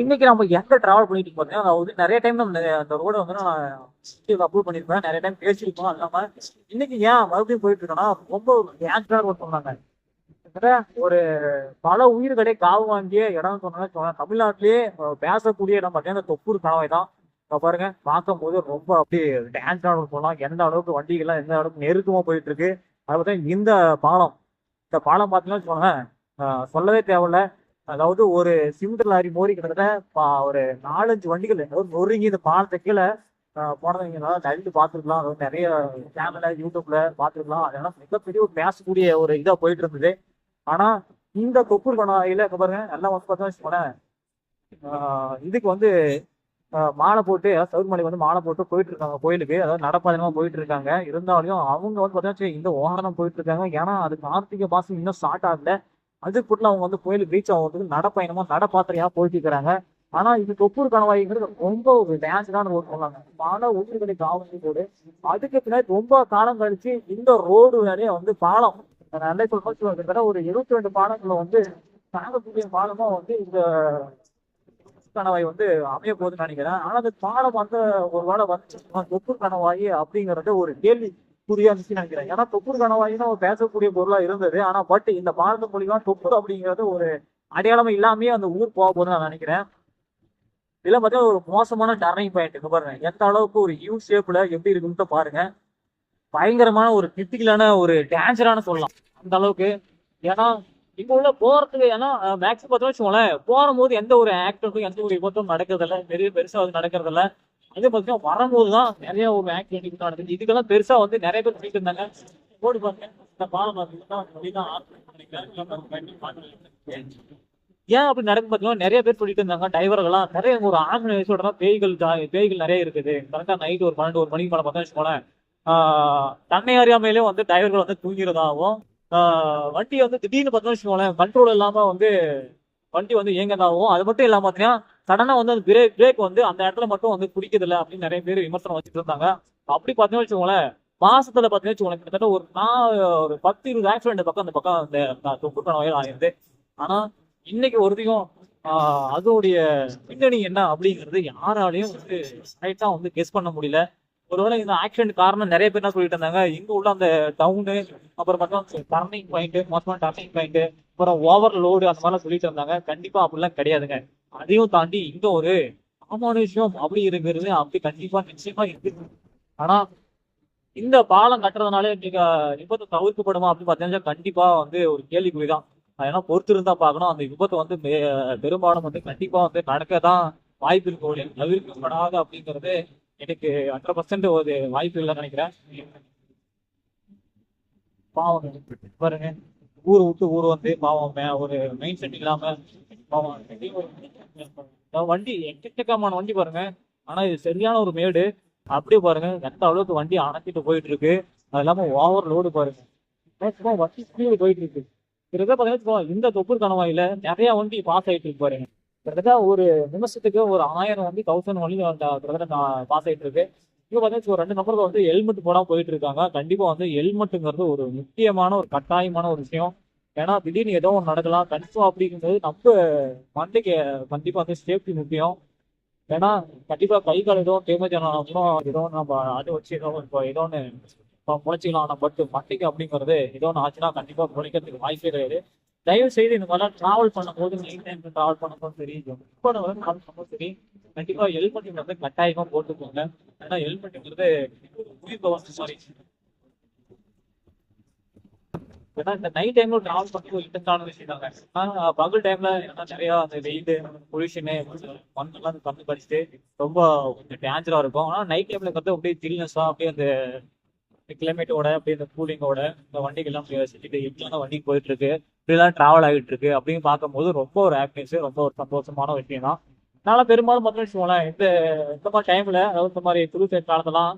இன்னைக்கு நம்ம எங்க டிராவல் பண்ணிட்டு பார்த்தீங்கன்னா அதாவது நிறைய டைம் நம்ம அந்த ரோட வந்து நான் அப்ரூவ் பண்ணிருப்பேன். நிறைய டைம் பேசியிருக்கோம் அது இல்லாம இன்னைக்கு ஏன் மறுபடியும் போயிட்டு இருக்கோம்னா ரொம்ப கேன்சரா ரோட் சொன்னாங்க. ஒரு பல உயிர்களை காவு வாங்கிய இடம் சொன்னா சொன்னா தமிழ்நாட்டிலேயே பேசக்கூடிய இடம் பார்த்தீங்கன்னா அந்த தொப்பூர் கணவாய் தான். இப்போ பாருங்க பார்க்கும்போது ரொம்ப அப்படியே டான்ஸ் டான்ஸான சொல்லலாம் எந்த அளவுக்கு வண்டிகள்லாம் எந்த அளவுக்கு நெருக்கமாக போயிட்டு இருக்கு. அது பார்த்தீங்கன்னா இந்த பாலம் இந்த பாலம் பார்த்தீங்கன்னா சொன்னேன் சொல்லவே தேவையில்ல. அதாவது ஒரு சிமெண்ட் லாரி மோரி கிட்டத்தட்ட பா- ஒரு நாலஞ்சு வண்டிகள் நொறுங்கி இந்த பாலத்தை கீழே அஹ், தள்ளி பார்த்துருக்கலாம். அதாவது நிறைய சேனல்ல யூடியூப்ல பார்த்துருக்கலாம். அதெல்லாம் மிகப்பெரிய ஒரு பேசக்கூடிய ஒரு இதாக போயிட்டு இருந்தது. ஆனா இந்த தொப்பூர் கணவாயில பாருங்க எல்லாம் வந்து பார்த்தா இதுக்கு வந்து மாலை போட்டு சவுர்மலை வந்து மாலை போட்டு போயிட்டு இருக்காங்க கோயிலுக்கு. அதாவது நடப்பாதனமா போயிட்டு இருக்காங்க. இருந்தாலும் அவங்க வந்து பார்த்தீங்கன்னா இந்த ஓரணம் போயிட்டு இருக்காங்க. ஏன்னா அது கார்த்திகை மாசம் இன்னும் ஸ்டார்ட் ஆகல. அதுக்குள்ள அவங்க வந்து கோயிலுக்கு ரீச் ஆகிறதுக்கு நடப்பயணமா நடப்பாத்திரையா போயிட்டு இருக்கிறாங்க. ஆனா இது தொப்பூர் கணவாய்ங்கிறது ரொம்ப ஒரு டேஞ்சரான ரோடு சொன்னாங்க. பல உயிர்களை காவல் ரோடு அதுக்கு பின்னாடி ரொம்ப காலம் கழிச்சு இந்த ரோடு வேலையை வந்து பாலம் நல்ல சொல்ல ஒரு இருபத்தி ரெண்டு பாலங்களை வந்து தாங்கக்கூடிய பாலமா வந்து இந்த கணவாய் வந்து அமைய போகுதுன்னு நினைக்கிறேன். ஆனா அந்த பாலம் வந்து ஒரு வேளை வந்து தொப்பூர் கணவாய் அப்படிங்கறது ஒரு கேள்வி. புரியா நினைக்கிறேன். ஏன்னா தொப்புர் கணவாயின்னு ஒரு பேசக்கூடிய பொருளா இருந்தது. ஆனா பட் இந்த பாரத மூலியமா தொப்புர் அப்படிங்கிறது ஒரு அடையாளம் இல்லாமயே அந்த ஊர் போக போகுதுன்னு நான் நினைக்கிறேன். இதுல பார்த்தீங்கன்னா ஒரு மோசமான டர்னிங் பாயிண்ட் பாருங்க. எந்த அளவுக்கு ஒரு யூ ஷேப்ல எப்படி இருக்குன்னு பாருங்க. பயங்கரமான ஒரு கிரிட்டிக்கலான ஒரு டேஞ்சரான சொல்லலாம். அந்த அளவுக்கு. ஏன்னா இங்க உள்ள போறதுக்கு ஏன்னா மேக்ஸிமம் பார்த்தோம்னு வச்சுக்கோங்களேன் போகும்போது எந்த ஒரு ஆக்டருக்கும் எந்த ஒரு விபத்தும் நடக்கிறதில்ல. பெரிய பெருசா அது நடக்கிறதில்ல. அதே பார்த்தீங்கன்னா வரும்போது தான் நிறைய ஒரு ஆக்சிடென்ட் நடக்குது. இதுக்கெல்லாம் பெருசா வந்து நிறைய பேர் போயிட்டு இருந்தாங்க. ஓடி பாருங்க. இந்த பாலம் பார்த்தீங்கன்னா ஏன் அப்படி நடக்கும் பார்த்தீங்கன்னா நிறைய பேர் சொல்லிட்டு இருந்தாங்க. டிரைவர்கள்லாம் நிறைய ஒரு ஆறு வயசோட பேய்கள் பேய்கள் நிறைய இருக்குது. கரெக்டாக நைட் ஒரு பன்னெண்டு ஒரு மணிக்கு மேலே பார்த்தா வச்சுக்கோங்களேன். தன்னை அறியாமையிலே வந்து டிரைவர்கள் வந்து தூங்கிறதாகவும் வண்டியை வண்டி வந்து திடீர்னு பார்த்தோம்னு வச்சுக்கோங்களேன் கண்ட்ரோல் இல்லாமல் வந்து வண்டி வந்து இயங்கதாகவும் அது மட்டும் இல்லாமல் பார்த்தீங்கன்னா சடனா வந்து அந்த பிரேக் பிரேக் வந்து அந்த இடத்துல மட்டும் வந்து பிடிக்கிறது அப்படின்னு நிறைய பேர் விமர்சனம் வச்சுட்டு இருந்தாங்க. அப்படி பார்த்தீங்கன்னு வச்சுக்கோங்களேன் மாசத்துல பார்த்தீங்கன்னு வச்சுக்கோங்களேன் கிட்டத்தட்ட ஒரு நான் ஒரு பத்து இருபது ஆக்சிடென்ட் பக்கம் அந்த பக்கம் அந்த தொப்பு கணவாயில் ஆயிருது ஆனா இன்னைக்கு ஒருத்தையும் அதோடைய பின்னணி என்ன அப்படிங்கிறது யாராலையும் வந்து ரைட்டா வந்து கெஸ் பண்ண முடியல. ஒருவேளை இந்த ஆக்சிடென்ட் காரணம் நிறைய பேர் என்ன சொல்லிட்டு இருந்தாங்க இங்க உள்ள அந்த டவுனு அப்புறம் பார்த்தா டர்னிங் பாயிண்ட் மோசமான டர்னிங் பாயிண்ட் அப்புறம் ஓவர் லோடு அந்த மாதிரிலாம் சொல்லிட்டு இருந்தாங்க. கண்டிப்பா அப்படிலாம் கிடையாதுங்க. அதையும் தாண்டி இங்க ஒரு அமானுஷ்யம் அப்படி இருக்கிறது அப்படி கண்டிப்பா நிச்சயமா இருக்கு ஆனா இந்த பாலம் கட்டுறதுனால இன்னைக்கு விபத்து தவிர்க்கப்படுமா அப்படின்னு பார்த்தீங்கன்னா கண்டிப்பா வந்து ஒரு கேள்விக்குறிதான். ஏன்னா பொறுத்து இருந்தா பார்க்கணும். அந்த விபத்து வந்து பெரும்பாலும் வந்து கண்டிப்பா வந்து நடக்க தான் வாய்ப்பு இருக்கும் தவிர்க்கப்படாது அப்படிங்கிறது எனக்கு ஹண்ட்ரட் பர்சன்ட் ஒரு வாய்ப்பு இல்லைன்னு நினைக்கிறேன். பாவம். பாருங்க. ஊர் விட்டு ஊர் வந்து பாவம் ஒரு மெயின் செட் இல்லாம பாவம். வண்டி எக்கச்சக்கமான வண்டி பாருங்க. ஆனா இது சரியான ஒரு மேடு. அப்படியே பாருங்க எந்த அளவுக்கு வண்டி அணைச்சிட்டு போயிட்டு இருக்கு அது இல்லாம ஓவர் லோடு பாருங்க. சும்மா வண்டி ஸ்பீடு போயிட்டு இருக்கு. கிட்டத்தட்ட பாத்தீங்கன்னா இந்த தொப்பூர் கணவாயில நிறைய வண்டி பாஸ் ஆயிட்டு இருக்கு பாருங்க. கிட்டத்தட்ட ஒரு நிமிஷத்துக்கு ஒரு ஆயிரம் வண்டி தௌசண்ட் வண்டி கிட்டத்தட்ட பாஸ் ஆயிட்டு இருக்கு. இப்போ பார்த்தீங்கன்னா ஒரு ரெண்டு நம்பருக்கு வந்து ஹெல்மெட் போடாமல் போயிட்டு இருக்காங்க. கண்டிப்பாக வந்து ஹெல்மெட்டுங்கிறது ஒரு முக்கியமான ஒரு கட்டாயமான ஒரு விஷயம். ஏன்னா திடீர்னு ஏதோ ஒன்று நடக்கலாம். கன்ஃபார்ம் அப்படிங்கும்போது நம்ம மண்டைக்கு கண்டிப்பாக வந்து சேஃப்டி முக்கியம். ஏன்னா கண்டிப்பாக கை கால் எதுவும் டேமேஜ் ஆனாலும் கூட ஏதோ நம்ம அது வச்சு ஏதோ இப்போ ஏதோ ஒன்று இப்போ முளைச்சிக்கலாம். ஆனால் பட் மண்டைக்கு அப்படிங்கிறது ஏதோ ஒன்று ஆச்சுன்னா கண்டிப்பாக முளைக்கிறதுக்கு வாய்ப்பே கிடையாது. தயவு செய்து இந்த மாதிரிலாம் டிராவல் பண்ணும்போது நைட் டைம் டிராவல் பண்ணும்போது சரி எப்போ வந்து டிராவல் பண்ணும்போது சரி கண்டிப்பா ஹெல்மெட் வந்து கட்டாயமா போட்டுக்கோங்க. ஏன்னா ஹெல்மெட்டுங்கிறது உயிர் பவர்ஸ் மாதிரி. ஏன்னா இந்த நைட் டைம்ல டிராவல் பண்ணி ஒரு இன்ட்ரெஸ்டான விஷயம் தாங்க. ஆனா பகல் டைம்ல நிறைய அந்த வெயில் பொல்யூஷனு மண்ணெல்லாம் கம்மி படிச்சுட்டு ரொம்ப கொஞ்சம் டேஞ்சரா இருக்கும். ஆனா நைட் டைம்ல வந்து அப்படியே சில்னஸா அப்படியே அந்த கிளைமேட்டோட அப்படியே இந்த கூலிங்கோட இந்த வண்டிகள்லாம் செஞ்சுட்டு எப்படியான வண்டிக்கு போயிட்டு இருக்கு இப்படிலாம் டிராவல் ஆகிட்டு இருக்கு அப்படின்னு பார்க்கும்போது ரொம்ப ஒரு ஹாப்பினஸ் ரொம்ப ஒரு சந்தோஷமான விஷயம் தான். அதனால பெரும்பாலும் பார்த்தோம்னு வச்சுக்கோங்களேன் இந்த இந்த மாதிரி டைம்ல அதாவது இந்த மாதிரி துரு சைட் காலத்தெல்லாம்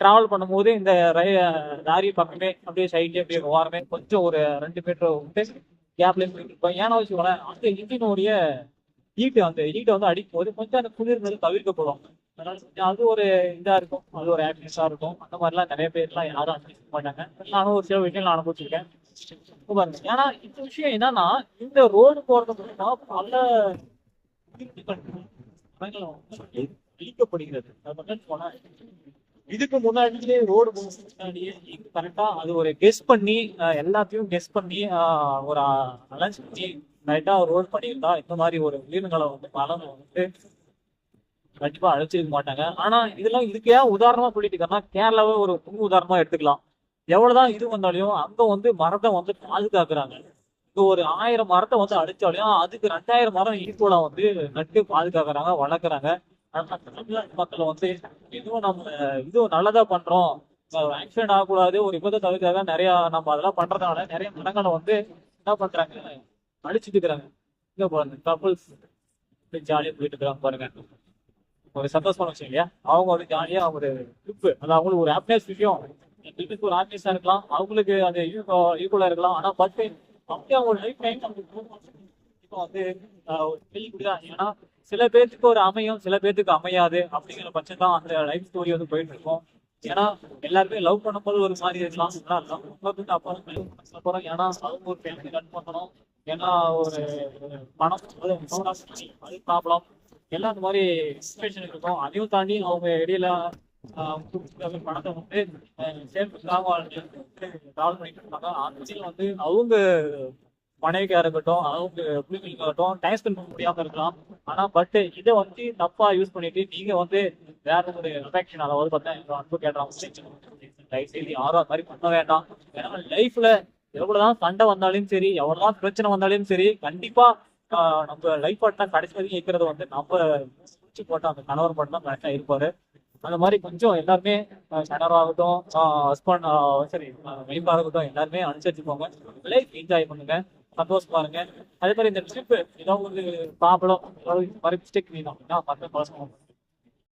டிராவல் பண்ணும்போது இந்த ரயில் லாரி பக்கமே அப்படியே சைட்லேயே அப்படியே ஓரமே கொஞ்சம் ஒரு ரெண்டு மீட்டர் விட்டு கேப்லேயே போயிட்டு இருப்போம் ஏன்னா வச்சுக்கோங்களேன் அந்த இன்ஜினுடைய ஈட்டு அந்த ஈட்டை வந்து அடிக்கும் போது கொஞ்சம் அந்த குளிர்னது தவிர்க்கப்படும் அதனால அது ஒரு இதா இருக்கும். அது ஒரு ஹாப்பினஸா இருக்கும். அந்த மாதிரிலாம் நிறைய பேர்லாம் யாரும் அனுபவிக்க மாட்டாங்க. நானும் ஒரு சில விஷயம் நான் அனுபவிச்சிருக்கேன். பாருங்க. ஏன்னா இந்த விஷயம் என்னன்னா இந்த ரோடு போறது மூலமா பல வந்து அழிக்கப்படுகிறது இதுக்கு முன்னாடியே ரோடு முன்னாடியே கரெக்டா அது ஒரு கெஸ் பண்ணி எல்லாத்தையும் கெஸ் பண்ணி ஒரு அலன்ஸ் பண்ணி கரெக்டா ரோடு பண்ணியிருந்தா இந்த மாதிரி ஒரு உயிரினங்களை வந்து மரம் வந்து கண்டிப்பா அழைச்சிருக்க மாட்டாங்க. ஆனா இதெல்லாம் இதுக்கு ஏன் உதாரணமா சொல்லிட்டு இருக்காங்கன்னா கேரளாவை ஒரு புது உதாரணமா எடுத்துக்கலாம். எவ்வளவுதான் இது வந்தாலையும் அங்க வந்து மரத்தை வந்து பாதுகாக்கிறாங்க. இங்க ஒரு ஆயிரம் மரத்தை வந்து அடிச்சாலையும் அதுக்கு ரெண்டாயிரம் மரம் ஈக்குவலா வந்து நட்டு பாதுகாக்கிறாங்க வளர்க்குறாங்க. ஆனா தமிழ்நாட்டு மக்கள் வந்து இதுவும் நம்ம இதுவும் நல்லதா பண்றோம். ஆக்சிடென்ட் ஆகக்கூடாது ஒரு விபத்தை தவிர்க்காக நிறைய நம்ம அதெல்லாம் பண்றதுனால நிறைய மரங்களை வந்து என்ன பண்றாங்க? அழிச்சிட்டு இருக்கிறாங்க. இங்க பாருங்க கப்பல்ஸ் ஜாலியா போயிட்டு இருக்கிறாங்க பாருங்க. ஒரு சந்தோஷமான விஷயம் இல்லையா? அவங்க ஒரு ஜாலியா ஒரு ட்ரிப்பு அது அவங்களுக்கு ஒரு ஹாப்பினஸ் விஷயம். ட்ரிப்புக்கு ஒரு ஹாப்பினஸா இருக்கலாம். அவங்களுக்கு அது ஈக்குவலா இருக்கலாம். ஆனா பட் அப்படியே அவங்க லைஃப் டைம் இப்போ வந்து ஆஹ், ஒரு ஏன்னா சில பேர்த்துக்கு ஒரு அமையும் சில பேர்த்துக்கு அமையாது அப்படிங்கிற பட்சம் தான் அந்த லைஃப் ஸ்டோரி வந்து போயிட்டு இருக்கும். ஏன்னா எல்லாருமே லவ் பண்ணும்போது ஒரு மாதிரி இருக்கலாம். நல்லா இருக்கலாம் உங்களுக்கு அப்புறம் அப்புறம் ஏன்னா அவங்க ஒரு ஃபேமிலி ரன் பண்ணணும் ஏன்னா ஒரு ஒரு பணம் அது அது ப்ராப்ளம் எல்லாம் இந்த மாதிரி சுச்சுவேஷன் இருக்கும். அதையும் தாண்டி அவங்க இடையில பணத்தை வந்து சேர்ந்து ட்ராவல் பண்ணிட்டு இருப்பாங்க அந்த வந்து அவங்க மனைவிக்கா இருக்கட்டும் அவங்க பிள்ளைங்களுக்கா இருக்கட்டும் டைம் ஸ்பெண்ட் பண்ண முடியாம இருக்கலாம். ஆனா பட் இதை வந்து தப்பா யூஸ் பண்ணிட்டு நீங்க வந்து வேற ஒரு அஃபெக்ஷன் அதாவது பார்த்தா அன்பு கேட்டாங்க செய்தி யாரும் மாதிரி பண்ண வேண்டாம். ஏன்னா லைஃப்ல எவ்வளவுதான் சண்டை வந்தாலும் சரி எவ்வளவுதான் பிரச்சனை வந்தாலும் சரி கண்டிப்பா நம்ம லைஃப் பார்ட்னர் கடைசி வரைக்கும் இருக்கிறது வந்து நம்ம முடிச்சு போட்ட அந்த கணவர் மட்டும் தான் கரெக்டாக இருப்பாரு. அந்த மாதிரி கொஞ்சம் எல்லாருமே கணவராகட்டும் ஹஸ்பண்ட் சரி வைஃபாக இருக்கட்டும் எல்லாருமே அனுசரிச்சு போங்க லைஃப் என்ஜாய் பண்ணுங்க சந்தோஷமா இருங்க. அதே மாதிரி இந்த ட்ரிப் ஏதாவது ஒரு ப்ராப்ளம் ஏதாவது மிஸ்டேக் வேணும் அப்படின்னா பத்து பர்சன்ட்